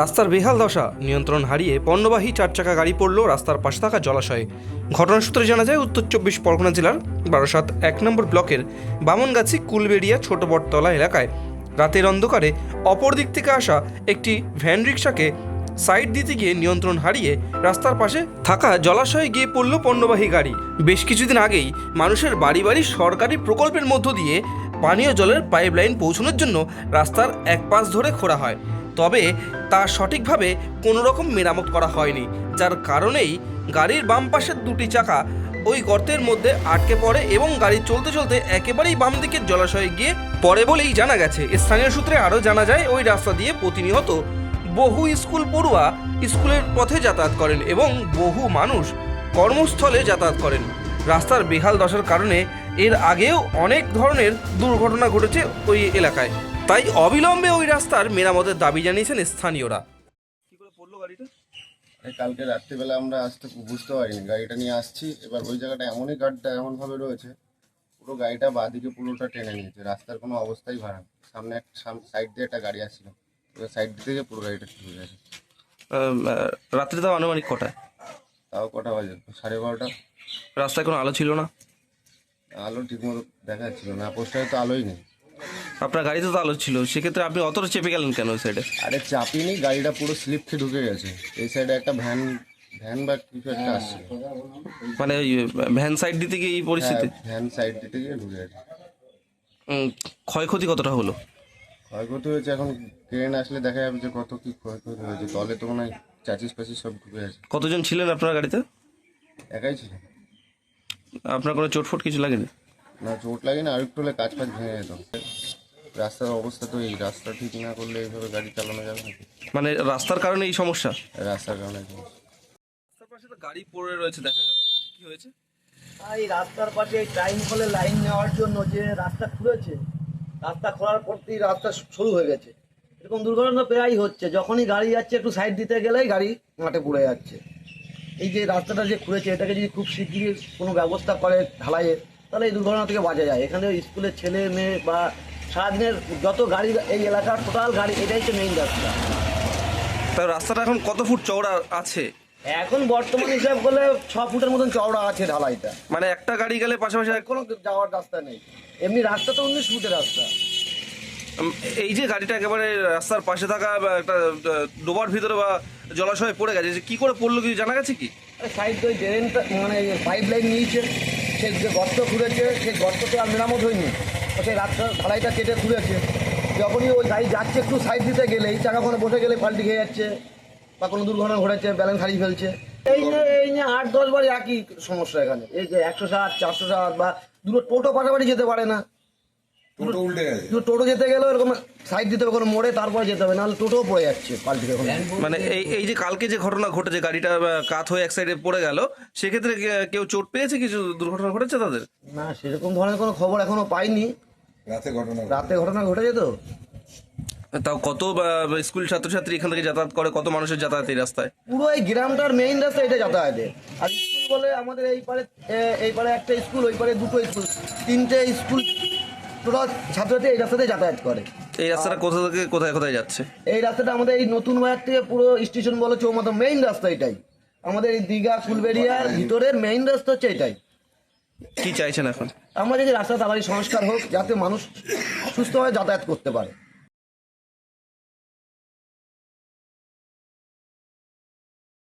রাস্তার বেহাল দশা, নিয়ন্ত্রণ হারিয়ে পণ্যবাহী চার চাকা গাড়ি পড়ল রাস্তার পাশে থাকা জলাশয়ে। ঘটনা সূত্রে জানা যায়, উত্তর চব্বিশ পরগনা জেলার বারাসাত এক নম্বর ব্লকের বামনগাছি কুলবেড়িয়া ছোট বটতলা এলাকায়। রাতের অন্ধকারে অপর দিক থেকে আসা একটি ভ্যান রিক্সাকে সাইড দিতে গিয়ে নিয়ন্ত্রণ হারিয়ে রাস্তার পাশে থাকা জলাশয়ে গিয়ে পড়ল পণ্যবাহী গাড়ি। বেশ কিছুদিন আগেই মানুষের বাড়ি বাড়ি সরকারি প্রকল্পের মধ্য দিয়ে পানীয় জলের পাইপলাইন পৌঁছানোর জন্য রাস্তার এক পাশ ধরে খোঁড়া হয়। তবে তা সঠিকভাবে কোনো রকম মেরামত করা হয়নি, যার কারণেই গাড়ির বাম পাশের দুটি চাকা ওই গর্তের মধ্যে আটকে পড়ে এবং গাড়ি চলতে চলতে একেবারেই বাম দিকের জলাশয়ে গিয়ে পড়ে বলেই জানা গেছে। স্থানীয় সূত্রে আরও জানা যায়, ওই রাস্তা দিয়ে প্রতিনিয়ত বহু স্কুল পড়ুয়া স্কুলের পথে যাতায়াত করেন এবং বহু মানুষ কর্মস্থলে যাতায়াত করেন। রাস্তার বেহাল দশার কারণে এর আগেও অনেক ধরনের দুর্ঘটনা ঘটেছে ওই এলাকায়। তাই অবিলম্বে ওই রাস্তার মেরামতের দাবি জানিয়েছেন স্থানীয়রা। কি করে পড়ল গাড়িটা? এই কালকে রাত্রিবেলা আমরা আসতে বুঝতে পারিনি। গাড়িটা নিয়ে আসছি এবার ওই জায়গাটা এমনই গাড়িটা এমনভাবে রয়েছে পুরো গাড়িটা বাঁদিকে পুরোটা টেনে নিয়েছে রাস্তার কোনো অবস্থাই ভাড়া। সামনে এক সাইড দিয়ে একটা গাড়ি আসছিল ওই সাইড গিয়ে পুরো গাড়িটা ঠিক হয়ে গেছে রাত্রে তাও আনুমানিক কটায়? তাও কটা বাজে? সাড়ে বারোটা। রাস্তায় কোনো আলো ছিল না? আলো ঠিকমতো দেখা যাচ্ছিল না পোস্টারে তো আলোই নেই। আপনার গাড়িতে তো আলো ছিল সেক্ষেত্রে আপনি অতটা চেপে গেলেন কেন ওই সাইডে আরে চাপিনি গাড়িটা পুরো স্লিপ খেয়ে ঢুকে গেছে। এই সাইডে একটা ভ্যান ভ্যান বা কিছু একটা আসছিল মানে ওই ভ্যান সাইড দিতে গিয়ে এই পরিস্থিতি? হ্যাঁ, ভ্যান সাইড দিতে গিয়ে ঢুকে গেছে। উম, ক্ষয়ক্ষতি কতটা হলো? ক্ষয়ক্ষতি হয়েছে এখন ট্রেন আসলে দেখা যাবে যে কত কি ক্ষয়ক্ষতি হয়েছে। তলে তো মনে হয় চাচিস পাচিস সব ঢুকে গেছে। কতজন ছিলেন আপনার গাড়িতে? একাই ছিল আপনার কোনো চোটফোট কিছু লাগেনি? না চোট লাগে না আর একটু হলে কাজ ফাজ ভেঙে যেত। রাস্তার অবস্থা তো এই রাস্তা ঠিক না করলে এইভাবে গাড়ি চালানো যাবে না মানে রাস্তার কারণে এই সমস্যা? রাস্তার কারণে রাস্তার পাশে তো গাড়ি পড়ে রয়েছে দেখা গেল। কি হয়েছে? এই রাস্তার পাশে এই টাইম কলে লাইন নেওয়ার জন্য যে রাস্তা খুঁড়েছে রাস্তা খোলার পরতেই রাস্তা শুরু হয়ে গেছে। এরকম দুর্ঘটনা প্রায়ই হচ্ছে। যখনই গাড়ি যাচ্ছে একটু সাইড দিতে গেলেই গাড়ি মাঠে পড়ে যাচ্ছে। এই যে রাস্তাটা যে খুঁড়েছে এটাকে যদি খুব শিগগিরই কোনো ব্যবস্থা করে ঢালাইয়ের তাহলে এই দুর্ঘটনা থেকে বাঁচা যায়। এখানে স্কুলের ছেলে মেয়ে বা সারাদিনের যত গাড়ি এই এলাকার টোটাল গাড়ি এটাই হচ্ছে মেইন রাস্তা। তা রাস্তাটা এখন কত ফুট চওড়া আছে? এখন বর্তমান হিসাব করলে ছ ফুটের মতন চওড়া আছে ঢালাইটা। মানে একটা গাড়ি গেলে পাশাপাশি আর- কোনো যাওয়ার রাস্তা নেই। এমনি রাস্তা তো উনিশ ফুটের রাস্তা। উম, এই যে গাড়িটা একেবারে রাস্তার পাশে থাকা বা একটা আহ, ডোবার ভিতরে বা জলাশয়ে পড়ে গেছে যে কি করে পড়ল কিছু জানা গেছে কি? সাইড ওই ড্রেনটা মানে পাইপ লাইন নিয়েছে। সে যে গর্ত খুঁড়েছে সেই গর্ততে আর মেরামত হয়নি। সেই রাস্তা ঢালাইটা কেটে খুঁড়েছে। যখনই ওই গাড়ি যাচ্ছে, একটু সাইড দিতে গেলে গেলেই চাকাখানে বসে গেলে পাল্টি খেয়ে যাচ্ছে বা কোনো দুর্ঘটনা ঘটেছে ব্যালেন্স হারিয়ে ফেলছে। এই নিয়ে এই নিয়ে আট দশ বার একই সমস্যা এখানে। এই যে একশো ষাট, চারশো ষাট বা দুটো টোটো পাশাপাশি যেতে পারে না। টোটো উল্টে গেছে। টোটো যেতে গেলেও এরকম সাইড দিতে হবে কোনো মোড়ে তারপরে যেতে হবে নাহলে টোটোও পড়ে যাচ্ছে পাল্টি মানে এই এই যে কালকে যে ঘটনা ঘটেছে গাড়িটা কাত হয়ে এক সাইডে পড়ে গেল সেক্ষেত্রে কেউ চোট পেয়েছে? কিছু দুর্ঘটনা ঘটেছে তাদের? না সেরকম ধরনের কোনো খবর এখনও পাইনি। রাতে ঘটনা রাতে ঘটনা ঘটেছে তো। তাও কত স্কুল ছাত্রছাত্রী এখান থেকে যাতায়াত করে কত মানুষের যাতায়াত এই রাস্তায়? পুরো এই গ্রামটার মেইন রাস্তা এটা যাতায়াতে। আর স্কুল বলে আমাদের এই পারে এই পারে একটা স্কুল ওই পারে দুটো স্কুল তিনটে স্কুল টোটাল ছাত্রছাত্রী এই রাস্তাতে যাতায়াত করে। এই রাস্তাটা কোথা থেকে কোথায় কোথায় যাচ্ছে? এই রাস্তাটা আমাদের এই নতুন বাজার থেকে পুরো স্টেশন বলে চৌমাথা মেইন রাস্তা এটাই। আমাদের এই দীঘা ফুলবেড়িয়ার ভিতরের মেইন রাস্তা হচ্ছে এটাই। কি চাইছেন এখন? আমরা রাস্তা তাড়াতাড়ি সংস্কার হোক যাতে মানুষ সুস্থভাবে যাতায়াত করতে পারে।